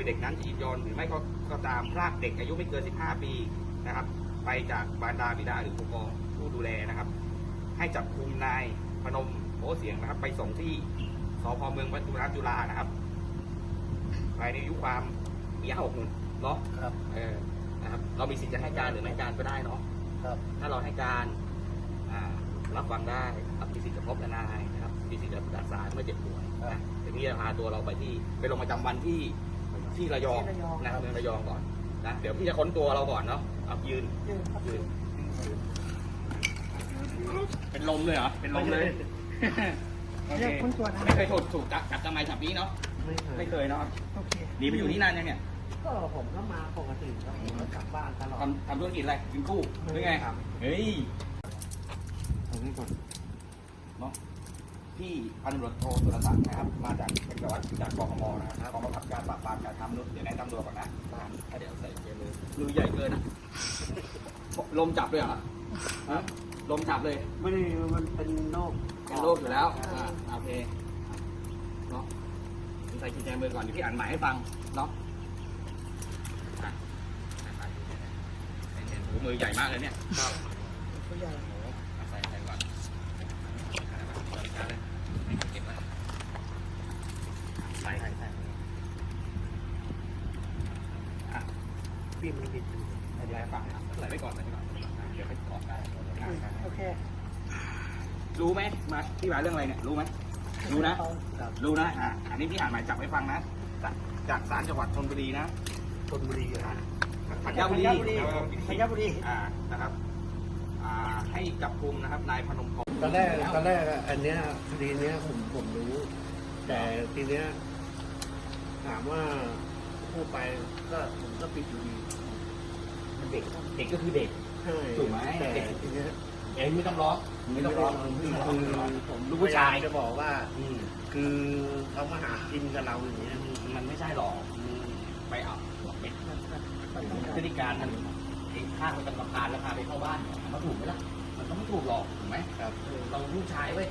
ยเด็กนั้นจะยินยอมหรือไม่ก็ก็ตามพรากเด็กอายุไม่เกิน 15 ปีนะครับ ไปจากบารดาบิดาหรือผู้ปกครองผู้ดูแลนะครับ ให้จับคุมนายพนมโพเสียงนะครับ ไปส่งที่สพเมืองวัดจุฬาจุฬานะครับภายในอายุความปีห้าหกหนึ่งเนาะครับ เออนะครับ เรามีสิทธิ์จะให้การหรือไม่ให้การก็ได้เนาะครับ ถ้าเราให้การอ่ารับฟังได้ครับมีสิทธิ์จะพบทนายนะครับมีสิทธิ์จะปรึกษาเมื่อเจ็บป่วยนะทีนี้จะพาตัวเราไปที่ไปลงประจำวันที่ ที่ระยอง นะครับเมืองระยองก่อนนะเดี๋ยวพี่จะค้นตัวเราก่อนเนาะเอายืนยืนครับยืนเป็นลมเลยเหรอเป็นลมเลยโอเคเรียกคนตัวนะไม่เคยถูกถูกจับจับทำไมจับนี้เนาะไม่เคยไม่เคยเนาะโอเคหนีไปอยู่ที่นั่นยังเนี่ยก็ผมก็มาปกติครับผมก็กลับบ้านตลอดทำทำธุรกิจอะไรกินกู้หรือไงครับเฮ้ยตรงนี้ก่อนเนาะ ที่พันตำรวจโทสุรศักดิ์นะครับ มาจากเป็นจังหวัดจากกองมนะครับกองบังคับการปราบปรามการทำนุษย์เดี๋ยวแนะนำตัวก่อนนะบ้านถ้าเดี๋ยวใส่เกมเลยมือใหญ่เกินนะลมจับด้วยเหรอฮะลมจับเลย ไม่ได้มันเป็นโรคเป็นโรคอยู่แล้วอ่าโอเคเนาะใส่กุญแจมือก่อนเดี๋ยวพี่อ่านหมายให้ฟังเนาะอะโอ้โหมือใหญ่มากเลยเนี่ยตัวใหญ่ ใส่ใส่ก่อนเก็บไว้ใส่ใส่ใส่อะ พี่มันผิดใส่ไว้ฟังนะใส่ไว้ก่อนใส่ไว้ก่อนเดี๋ยวไปกรอกได้โอเค รู้ไหมมาที่มาเรื่องอะไรเนี่ย รู้ไหมรู้นะครับรู้นะ อะ อันนี้พี่อ่านหมายจับให้ฟังนะ จากจากศาลจังหวัดชลบุรีนะชลบุรีอะธัญบุรีธัญบุรี อ่า นะครับ อ่า ให้จับกุมนะครับ นายพนมพรตอนแรก ตอนแรก อันเนี้ยคดีเนี้ยผมผมรู้ แต่ทีเนี้ย ถามว่าพูดไปก็ผมก็ปิดอยู่ดีเด็กเด็กก็คือเด็ก ใช่ถูกไหมแต่ทีเนี้ยเองไม่ต้องร้องไม่ต้องร้องคือไม่ต้องร้องผมลูกผู้ชายพมจะบอกว่า อืมคือเขามาหากินกับเราอย่างเงี้ยมันไม่ใช่หรอกไปเอาเป็นพฤติการมันไอ้ฆ่าคนกำลังพานแล้วพาไปเข้าบ้านเนี่ยมันก็ถูกไหมล่ะ มันก็ไม่ถูกหรอกถูกไหมครับ เออเราลูกชายเว้ย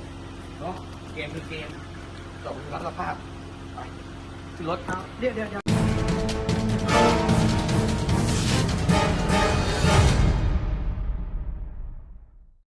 เนาะเกมคือเกมจบรับสภาพไปขึ้น รถเดี๋ยวเดี๋ยวเดี๋ยว